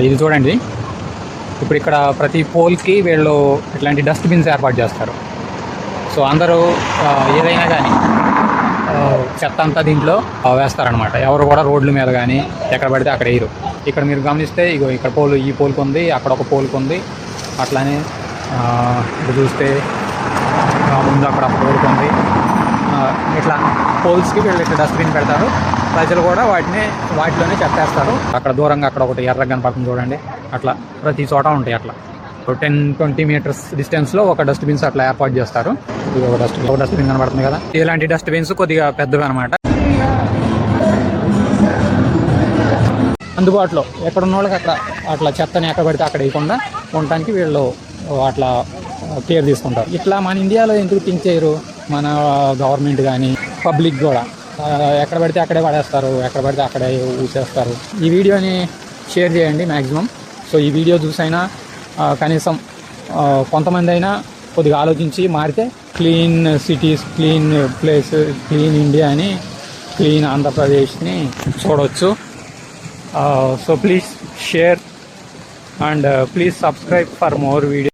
ఇది చూడండి. ఇప్పుడు ఇక్కడ ప్రతి పోల్కి వీళ్ళు ఇట్లాంటి డస్ట్బిన్స్ ఏర్పాటు చేస్తారు. సో అందరూ ఏదైనా కానీ చెత్త అంతా దీంట్లో వేస్తారనమాట ఎవరు కూడా రోడ్ల మీద కానీ ఎక్కడ పడితే అక్కడ వేయరు. ఇక్కడ మీరు గమనిస్తే ఇగో ఇక్కడ పోల్ ఈ పోల్కి ఉంది అక్కడ ఒక పోల్కి ఉంది. అట్లానే ఇప్పుడు చూస్తే ముందు అక్కడ ఒక పోల్కి ఉంది. ఇట్లా పోల్స్కి వీళ్ళు ఇట్లా డస్ట్బిన్ పెడతారు. ప్రజలు కూడా వాటిని వాటిలోనే చెత్తేస్తారు అక్కడ దూరంగా అక్కడ ఒకటి ఎర్ర కనపడుతుంది చూడండి. అట్లా ప్రతి చోట ఉంటాయి అట్లా. టెన్ ట్వంటీ మీటర్స్ డిస్టెన్స్లో ఒక డస్ట్బిన్స్ అట్లా ఏర్పాటు చేస్తారు. ఇది ఒక డస్ట్బిన్ ఒక డస్ట్బిన్ కనబడుతుంది కదా. ఇలాంటి డస్ట్బిన్స్ కొద్దిగా పెద్దవి అనమాట అందుబాటులో ఎక్కడ ఉన్న వాళ్ళకి అక్కడ అట్లా చెత్తని ఎక్కడ పడితే అక్కడ వేయకుండా ఉండటానికి వీళ్ళు అట్లా కేర్ తీసుకుంటారు. ఇట్లా మన ఇండియాలో ఎందుకు థింక్ చేయరు? మన గవర్నమెంట్ కానీ పబ్లిక్ కూడా. ఎక్కడ పడితే అక్కడే పడేస్తారు ఎక్కడ పడితే అక్కడే ఊసేస్తారు. ఈ వీడియోని షేర్ చేయండి మ్యాక్సిమం సో ఈ వీడియో చూసైనా కనీసం కొంతమంది అయినా కొద్దిగా ఆలోచించి మారితే clean cities clean place clean India అని క్లీన్ ఆంధ్రప్రదేశ్ని చూడవచ్చు so please share and please subscribe for more video.